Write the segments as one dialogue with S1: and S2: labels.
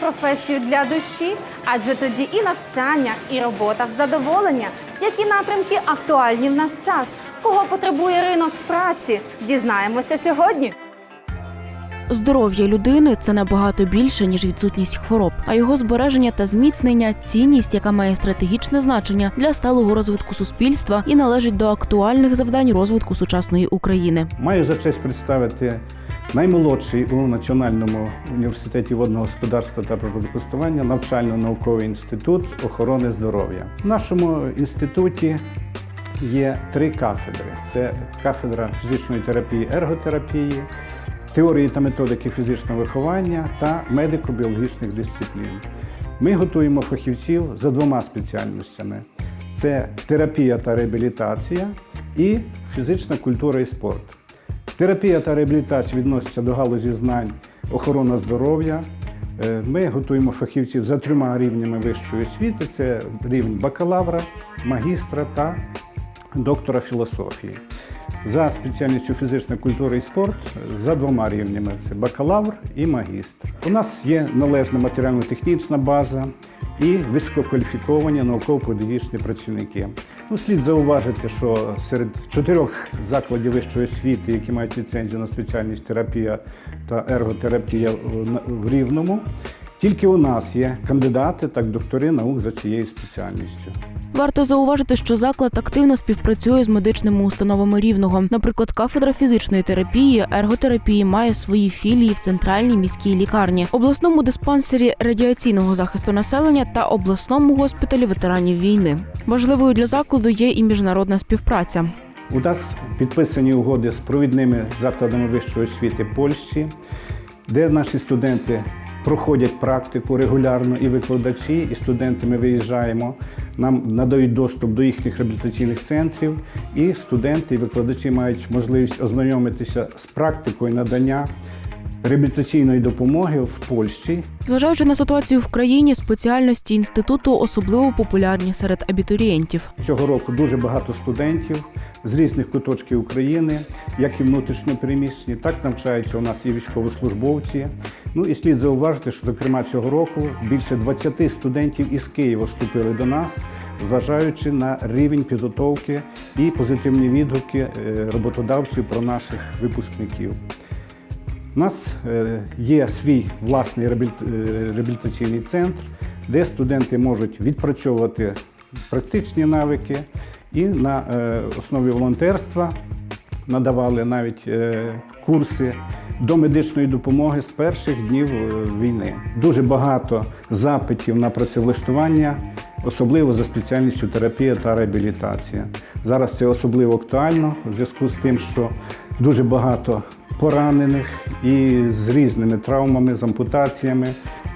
S1: Професію для душі, адже тоді і навчання, і робота в задоволення. Які напрямки актуальні в наш час? Кого потребує ринок праці? Дізнаємося сьогодні.
S2: Здоров'я людини це набагато більше ніж відсутність хвороб, а його збереження та зміцнення цінність, яка має стратегічне значення для сталого розвитку суспільства і належить до актуальних завдань розвитку сучасної України.
S3: Маю за честь представити наймолодший у Національному університеті водного господарства та природокористування навчально-науковий інститут охорони здоров'я. В нашому інституті є три кафедри: це кафедра фізичної терапії, ерготерапії, теорії та методики фізичного виховання та медико-біологічних дисциплін. Ми готуємо фахівців за двома спеціальностями: це терапія та реабілітація і фізична культура і спорт. Терапія та реабілітація відносяться до галузі знань охорона здоров'я. Е, Ми готуємо фахівців за трьома рівнями вищої освіти: це рівень бакалавра, магістра та доктора філософії. За спеціальністю фізична культура і спорт за двома рівнями: це бакалавр і магістр. У нас є належна матеріально-технічна база і висококваліфіковані науково-педагогічні працівники. Ну, слід зауважити, що серед чотирьох закладів вищої освіти, які мають ліцензію на спеціальність терапія та ерготерапія в- Рівному, тільки у нас є кандидати та доктори наук за цією спеціальністю.
S2: Варто зауважити, що заклад активно співпрацює з медичними установами рівного. Наприклад, кафедра фізичної терапії, ерготерапії має свої філії в центральній міській лікарні, обласному диспансері радіаційного захисту населення та обласному госпіталі ветеранів війни. Важливою для закладу є і міжнародна співпраця.
S3: У нас підписані угоди з провідними закладами вищої освіти Польщі, де наші студенти проходять практику регулярно, і викладачі, і студенти ми виїжджаємо. Нам надають доступ до їхніх реабілітаційних центрів, і студенти і викладачі мають можливість ознайомитися з практикою надання реабілітаційної допомоги в Польщі
S2: Зважаючи на ситуацію в країні, спеціальності інституту особливо популярні серед абітурієнтів.
S3: Цього року дуже багато студентів з різних куточків України, як і внутрішньо переміщені, так навчаються у нас і військовослужбовці. Ну і слід зауважити, що зокрема цього року більше 20 студентів із Києва вступили до нас, зважаючи на рівень підготовки і позитивні відгуки е, роботодавців про наших випускників. У нас е, є свій власний е, реабілітаційний центр, де студенти можуть відпрацьовувати практичні навики і на е, основі волонтерства надавали навіть курси до медичної допомоги з перших днів війни. Дуже багато запитів на працевлаштування, особливо за спеціальністю терапія та реабілітація. Зараз це особливо актуально в зв'язку з тим, що дуже багато поранених і з різними травмами, з ампутаціями,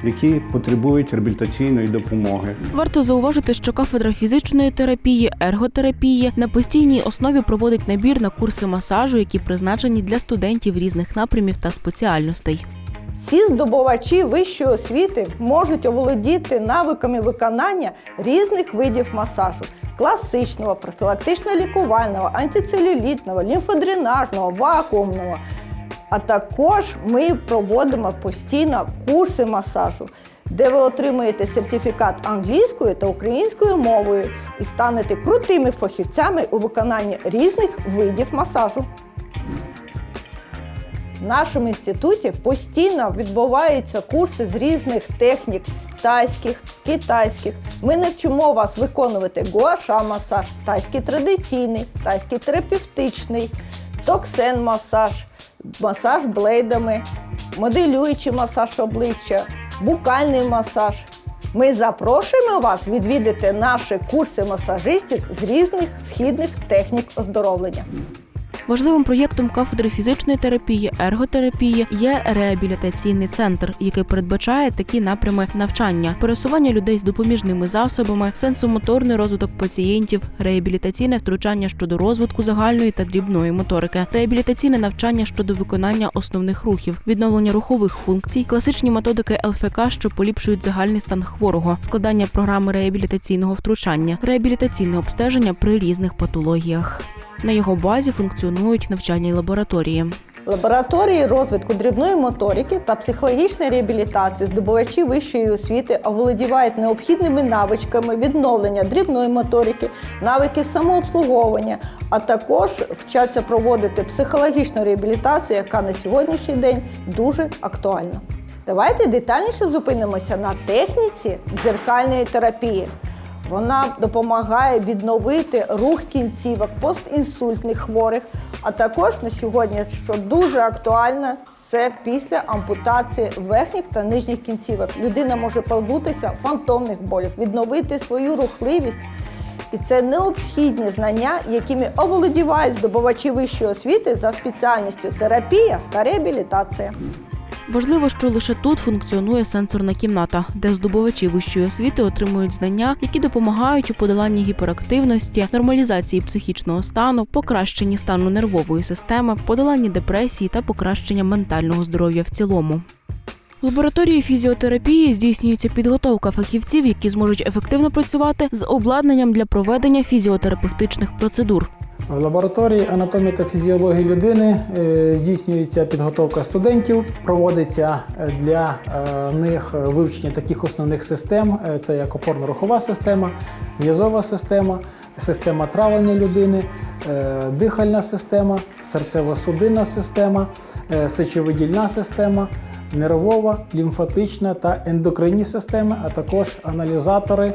S3: які потребують реабілітаційної допомоги.
S2: Варто зауважити, що кафедра фізичної терапії, ерготерапії на постійній основі проводить набір на курси масажу, які призначені для студентів різних напрямів та спеціальностей.
S4: Всі здобувачі вищої освіти можуть оволодіти навиками виконання різних видів масажу: класичного, профілактично-лікувального, антицелюлітного, лімфодренажного, вакуумного. А також ми проводимо постійно курси масажу, де ви отримуєте сертифікат англійською та українською мовою і станете крутими фахівцями у виконанні різних видів масажу. В нашому інституті постійно відбуваються курси з різних технік тайських, китайських. Ми навчимо вас виконувати гуаша-масаж, тайський традиційний, тайський терапевтичний, токсен-масаж, масаж блейдами, моделюючий масаж обличчя, букальний масаж. Ми запрошуємо вас відвідати наші курси масажистів з різних східних технік оздоровлення.
S2: Важливим проєктом кафедри фізичної терапії, ерготерапії є реабілітаційний центр, який передбачає такі напрями навчання, пересування людей з допоміжними засобами, сенсомоторний розвиток пацієнтів, реабілітаційне втручання щодо розвитку загальної та дрібної моторики, реабілітаційне навчання щодо виконання основних рухів, відновлення рухових функцій, класичні методики ЛФК, що поліпшують загальний стан хворого, складання програми реабілітаційного втручання, реабілітаційне обстеження при різних патологіях. На його базі функціонують навчальні лабораторії.
S4: Лабораторії розвитку дрібної моторики та психологічної реабілітації здобувачі вищої освіти оволодівають необхідними навичками відновлення дрібної моторики, навиків самообслуговування, а також вчаться проводити психологічну реабілітацію, яка на сьогоднішній день дуже актуальна. Давайте детальніше зупинимося на техніці дзеркальної терапії. Вона допомагає відновити рух кінцівок постінсультних хворих, а також на сьогодні, що дуже актуально, це після ампутації верхніх та нижніх кінцівок. Людина може позбутися фантомних болів, відновити свою рухливість. І це необхідні знання, якими оволодівають здобувачі вищої освіти за спеціальністю терапія та реабілітація.
S2: Важливо, що лише тут функціонує сенсорна кімната, де здобувачі вищої освіти отримують знання, які допомагають у подоланні гіперактивності, нормалізації психічного стану, покращенні стану нервової системи, подоланні депресії та покращення ментального здоров'я в цілому. Лабораторії фізіотерапії здійснюється підготовка фахівців, які зможуть ефективно працювати з обладнанням для проведення фізіотерапевтичних процедур.
S5: В лабораторії анатомії та фізіології людини е, здійснюється підготовка студентів, проводиться е, для е, них вивчення таких основних систем: це як опорно-рухова система, м'язова система, система травлення людини, дихальна система, серцево-судинна система, сечовидільна система. Нервова, лімфатична та ендокринні системи, а також аналізатори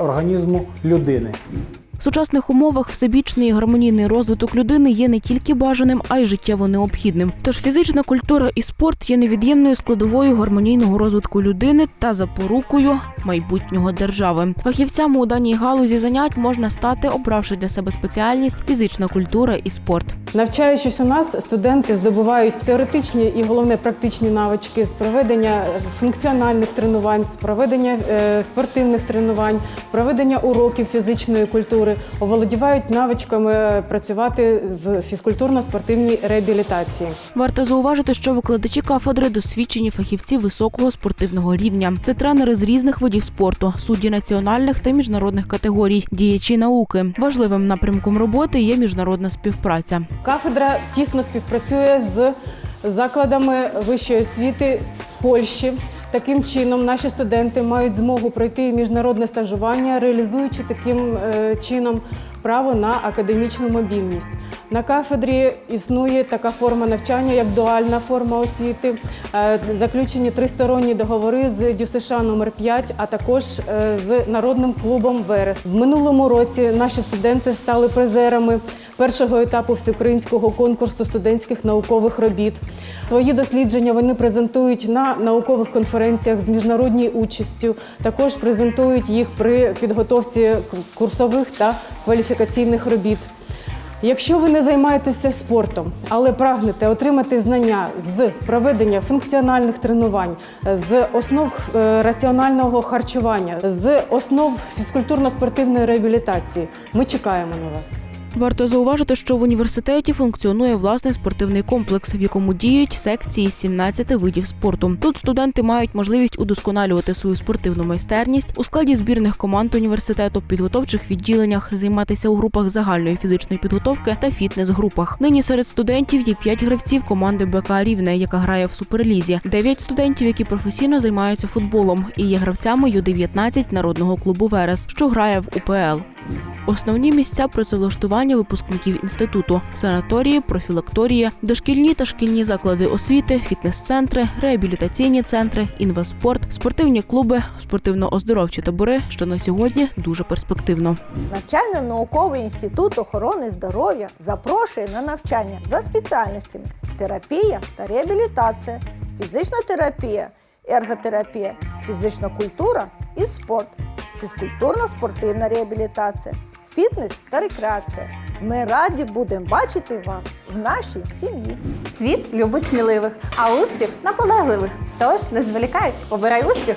S5: організму людини.
S2: В сучасних умовах всебічний і гармонійний розвиток людини є не тільки бажаним, а й життєво необхідним. Тож фізична культура і спорт є невід'ємною складовою гармонійного розвитку людини та запорукою майбутнього держави. Фахівцями у даній галузі занять можна стати, обравши для себе спеціальність фізична культура і спорт.
S6: Навчаючись у нас, студенти здобувають теоретичні і головне практичні навички з проведення функціональних тренувань, з проведення е, спортивних тренувань, проведення уроків фізичної культури, оволодівають навичками працювати в фізкультурно-спортивній реабілітації.
S2: Варто зауважити, що викладачі кафедри досвідчені фахівці високого спортивного рівня. Це тренери з різних видів спорту, судді національних та міжнародних категорій, діячі науки. Важливим напрямком роботи є міжнародна співпраця.
S6: Кафедра тісно співпрацює з закладами вищої освіти Польщі. Таким чином, наші студенти мають змогу пройти міжнародне стажування, реалізуючи таким е, чином право на академічну мобільність. На кафедрі існує така форма навчання, як дуальна форма освіти. Е, Заключені тристоронні договори з ДЮСШ номер 5 а також е, з народним клубом Верес. В минулому році наші студенти стали призерами першого етапу всеукраїнського конкурсу студентських наукових робіт. Свої дослідження вони презентують на наукових конференціях з міжнародною участю. Також презентують їх при підготовці курсових та кваліфікаційних робіт. Якщо ви не займаєтеся спортом, але прагнете отримати знання з проведення функціональних тренувань, з основ е, раціонального харчування, з основ фізкультурно-спортивної реабілітації, ми чекаємо на вас.
S2: Варто зауважити, що в університеті функціонує власний спортивний комплекс, в якому діють секції з 17 видів спорту. Тут студенти мають можливість удосконалювати свою спортивну майстерність у складі збірних команд університету, підготовчих відділеннях, займатися у групах загальної фізичної підготовки та фітнес-групах. Нині серед студентів є 5 гравців команди БК Рівне, яка грає в суперлізі, 9 студентів, які професійно займаються футболом, і є гравцями Ю-19 народного клубу Верес, що грає в УПЛ. Основні місця працевлаштування випускників інституту: санаторії, профілакторії, дошкільні та шкільні заклади освіти, фітнес-центри, реабілітаційні центри, інваспорт, спортивні клуби, спортивно-оздоровчі табори, що на сьогодні дуже перспективно.
S4: Навчально-науковий інститут охорони здоров'я запрошує на навчання за спеціальностями терапія та реабілітація, фізична терапія, ерготерапія, фізична культура і спорт, фізкультурно-спортивна реабілітація, фітнес та рекреація. Ми раді будемо бачити вас в нашій сім'ї.
S1: Світ любить сміливих, а успіх наполегливих. Тож не зволікай, обирай успіх.